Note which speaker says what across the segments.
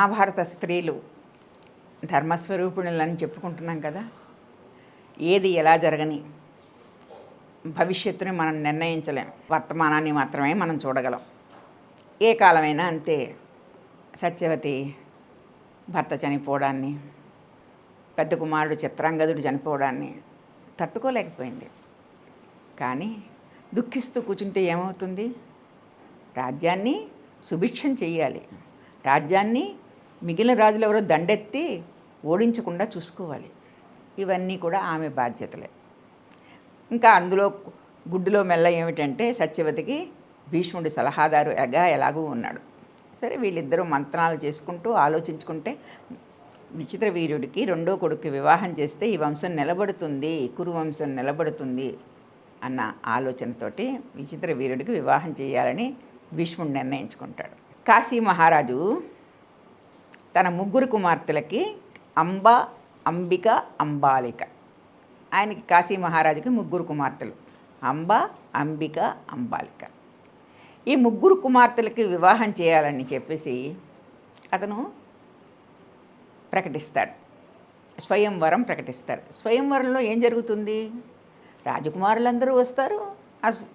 Speaker 1: మహాభారత స్త్రీలు ధర్మస్వరూపిణులని చెప్పుకుంటున్నాం కదా ఏది ఎలా జరగని భవిష్యత్తుని మనం నిర్ణయించలేం. వర్తమానాన్ని మాత్రమే మనం చూడగలం. ఏ కాలమైనా అంతే సత్యవతి భర్త చనిపోవడాన్ని పెద్ద కుమారుడు చిత్రాంగదుడు చనిపోవడాన్ని తట్టుకోలేకపోయింది. కానీ దుఃఖిస్తూ కూర్చుంటే ఏమవుతుంది? రాజ్యాన్ని సుభిక్షం చేయాలి రాజ్యాన్ని మిగిలిన రాజులు ఎవరో దండెత్తి ఓడించకుండా చూసుకోవాలి. ఇవన్నీ కూడా ఆమె బాధ్యతలే. ఇంకా అందులో గుడ్డులో మెల్ల ఏమిటంటే సత్యవతికి భీష్ముడి సలహాదారు ఎగా ఎలాగూ ఉన్నాడు. సరే వీళ్ళిద్దరూ మంత్రాలు చేసుకుంటూ ఆలోచించుకుంటే విచిత్ర వీరుడికి రెండో కొడుకు వివాహం చేస్తే ఈ వంశం నిలబడుతుంది కురు వంశం నిలబడుతుంది అన్న ఆలోచనతోటి విచిత్ర వీరుడికి వివాహం చేయాలని భీష్ముడు నిర్ణయించుకుంటాడు. కాశీ మహారాజు తన ముగ్గురు కుమార్తెలకి అంబ అంబిక అంబాలిక. ఆయనకి కాశీ మహారాజుకి ముగ్గురు కుమార్తెలు. అంబ అంబిక అంబాలిక. ఈ ముగ్గురు కుమార్తెలకి వివాహం చేయాలని చెప్పేసి అతను ప్రకటిస్తాడు. స్వయంవరం ప్రకటిస్తాడు. స్వయంవరంలో ఏం జరుగుతుంది? రాజకుమారులందరూ వస్తారు.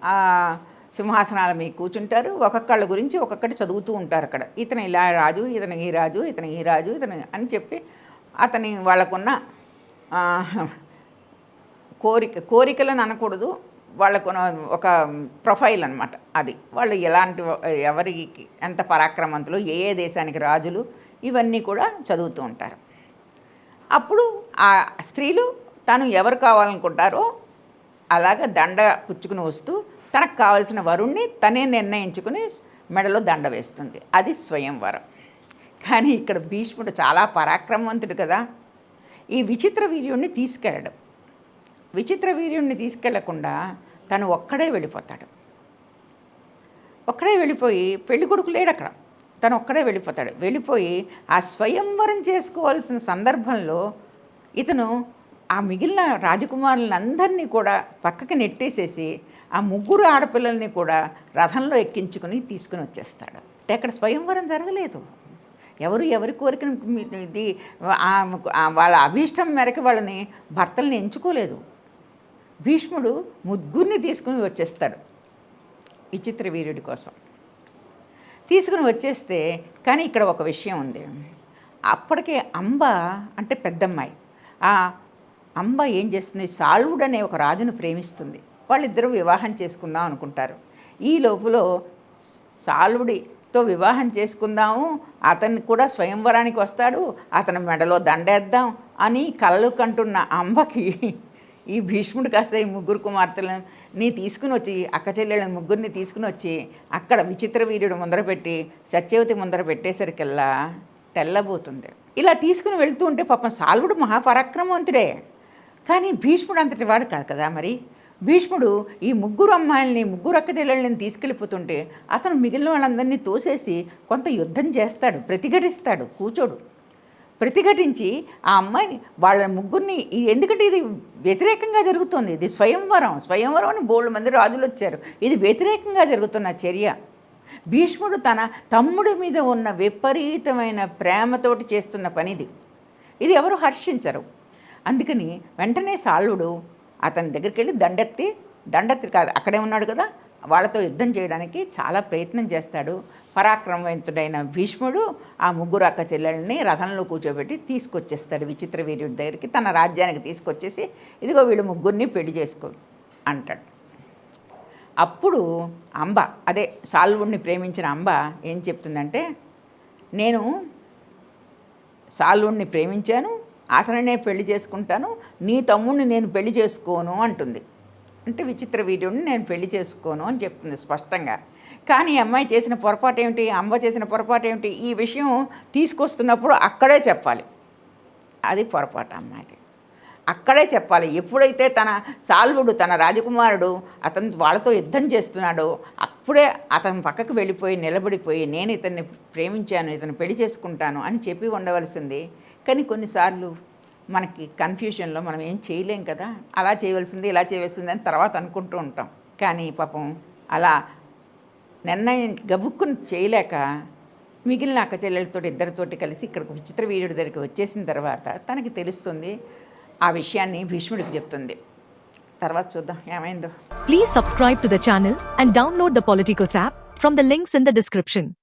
Speaker 1: ఆ సింహాసనాల మీద కూర్చుంటారు. ఒక్కొక్కళ్ళ గురించి ఒక్కొక్కటి చదువుతూ ఉంటారు అక్కడ. ఇతను ఇలా రాజు ఇతను ఈ రాజు ఇతను ఈ రాజు ఇతను అని చెప్పి అతని వాళ్ళకున్న కోరిక కోరికలను అనకూడదు. వాళ్ళకు ఒక ప్రొఫైల్ అన్నమాట అది. వాళ్ళు ఎలాంటి ఎవరికి ఎంత పరాక్రమంతులు ఏ ఏ దేశానికి రాజులు ఇవన్నీ కూడా చదువుతూ ఉంటారు. అప్పుడు ఆ స్త్రీలు తను ఎవరు కావాలనుకుంటారో అలాగ దండ పుచ్చుకుని వస్తూ తనకు కావలసిన వరుణ్ణి తనే నిర్ణయించుకుని మెడలో దండ వేస్తుంది. అది స్వయంవరం కానీ ఇక్కడ భీష్ముడు చాలా పరాక్రమవంతుడు కదా. ఈ విచిత్ర వీర్యుణ్ణి తీసుకెళ్ళడం. విచిత్ర వీర్యుణ్ణి తీసుకెళ్ళకుండా తను ఒక్కడే వెళ్ళిపోతాడు. ఒక్కడే వెళ్ళిపోయి పెళ్ళి కొడుకు లేడు అక్కడ. తను ఒక్కడే వెళ్ళిపోతాడు. వెళ్ళిపోయి ఆ స్వయంవరం చేసుకోవాల్సిన సందర్భంలో ఇతను ఆ మిగిలిన రాజకుమారులందరినీ కూడా పక్కకి నెట్టేసేసి ఆ ముగ్గురు ఆడపిల్లల్ని కూడా రథంలో ఎక్కించుకుని తీసుకుని వచ్చేస్తాడు. అంటే అక్కడ స్వయంవరం జరగలేదు. ఎవరు ఎవరి కోరికను ఇది వాళ్ళ అభీష్టం మేరకు వాళ్ళని భర్తల్ని ఎంచుకోలేదు. భీష్ముడు ముగ్గురిని తీసుకుని వచ్చేస్తాడు విచిత్ర వీరుడి కోసం. తీసుకుని వచ్చేస్తే కానీ ఇక్కడ ఒక విషయం ఉంది. అప్పటికే అంబ అంటే పెద్దమ్మాయి. అంబ ఏం చేస్తుంది? సాల్వుడు అనే ఒక రాజును ప్రేమిస్తుంది. వాళ్ళిద్దరూ వివాహం చేసుకుందాం అనుకుంటారు. ఈ లోపులో సాల్వుడితో వివాహం చేసుకుందాము అతన్ని కూడా స్వయంవరానికి వస్తాడు అతని మెడలో దండేద్దాం అని కలలు కంటున్న అంబకి ఈ భీష్ముడు కాస్త ఈ ముగ్గురు కుమార్తెలను నీ తీసుకుని వచ్చి అక్క చెల్లెళ్ళని ముగ్గురిని తీసుకుని వచ్చి అక్కడ విచిత్ర వీర్యుడు ముందర పెట్టి సత్యవతి ముందర పెట్టేసరికల్లా తెల్లబోతుంది. ఇలా తీసుకుని వెళ్తూ ఉంటే పాపం సాల్వుడు మహాపరాక్రమవంతుడే. కానీ భీష్ముడు అంతటి వాడు కాదు కదా మరి? భీష్ముడు ఈ ముగ్గురు అమ్మాయిల్ని ముగ్గురు అక్క తీసుకెళ్ళిపోతుంటే అతను మిగిలిన వాళ్ళందరినీ తోసేసి కొంత యుద్ధం చేస్తాడు ప్రతిఘటిస్తాడు కూచోడు. ప్రతిఘటించి ఆ అమ్మాయిని వాళ్ళ ముగ్గురిని ఎందుకంటే ఇది వ్యతిరేకంగా జరుగుతుంది. ఇది స్వయంవరం స్వయంవరం అని బోళ్ళు మంది రాజులు వచ్చారు. ఇది వ్యతిరేకంగా జరుగుతున్న చర్య. భీష్ముడు తన తమ్ముడి మీద ఉన్న విపరీతమైన ప్రేమతోటి చేస్తున్న పనిది. ఇది ఎవరు హర్షించరు. అందుకని వెంటనే సాల్వుడు అతని దగ్గరికి వెళ్ళి దండెత్తి దండెత్తి కాదు అక్కడే ఉన్నాడు కదా వాళ్ళతో యుద్ధం చేయడానికి చాలా ప్రయత్నం చేస్తాడు. పరాక్రమవంతుడైన భీష్ముడు ఆ ముగ్గురు అక్క చెల్లెల్ని రథంలో కూర్చోబెట్టి తీసుకొచ్చేస్తాడు విచిత్ర వీర్యుడి దగ్గరికి. తన రాజ్యానికి తీసుకొచ్చేసి ఇదిగో వీళ్ళు ముగ్గురిని పెళ్ళి చేసుకో అంటాడు. అప్పుడు అంబ అదే సాల్వుడిని ప్రేమించిన అంబ ఏం చెప్తుందంటే నేను సాల్వుడిని ప్రేమించాను అతనే పెళ్ళి చేసుకుంటాను నీ తమ్ముడిని నేను పెళ్ళి చేసుకోను అంటుంది. అంటే విచిత్ర వీర్యుడిని నేను పెళ్ళి చేసుకోను అని చెప్తుంది స్పష్టంగా. కానీ అమ్మాయి చేసిన పొరపాటు ఏమిటి అంబ చేసిన పొరపాటు ఏమిటి ఈ విషయం తీసుకొస్తున్నప్పుడు అక్కడే చెప్పాలి. అది పొరపాటు అమ్మాయిది. అక్కడే చెప్పాలి. ఎప్పుడైతే తన సాల్వుడు తన రాజకుమారుడు అతను వాళ్ళతో యుద్ధం చేస్తున్నాడో అప్పుడే అతను పక్కకు వెళ్ళిపోయి నిలబడిపోయి నేను ఇతన్ని ప్రేమించాను ఇతను పెళ్ళి చేసుకుంటాను అని చెప్పి ఉండవలసింది. కానీ కొన్నిసార్లు మనకి కన్ఫ్యూషన్లో మనం ఏం చేయలేం కదా అలా చేయవలసింది ఇలా చేయవలసింది అని తర్వాత అనుకుంటూ ఉంటాం. కానీ పాపం అలా నిర్ణయం గబుక్కుని చేయలేక మిగిలిన అక్క చెల్లెలతో ఇద్దరితోటి కలిసి ఇక్కడికి విచిత్ర వీరుడి దగ్గరికి వచ్చేసిన తర్వాత తనకి తెలుస్తుంది ఆ విషయాన్ని భీష్ముడికి చెప్తుంది. తర్వాత చూద్దాం ఏమైందో
Speaker 2: Please subscribe to the channel and download the Politicos app from the links in the description.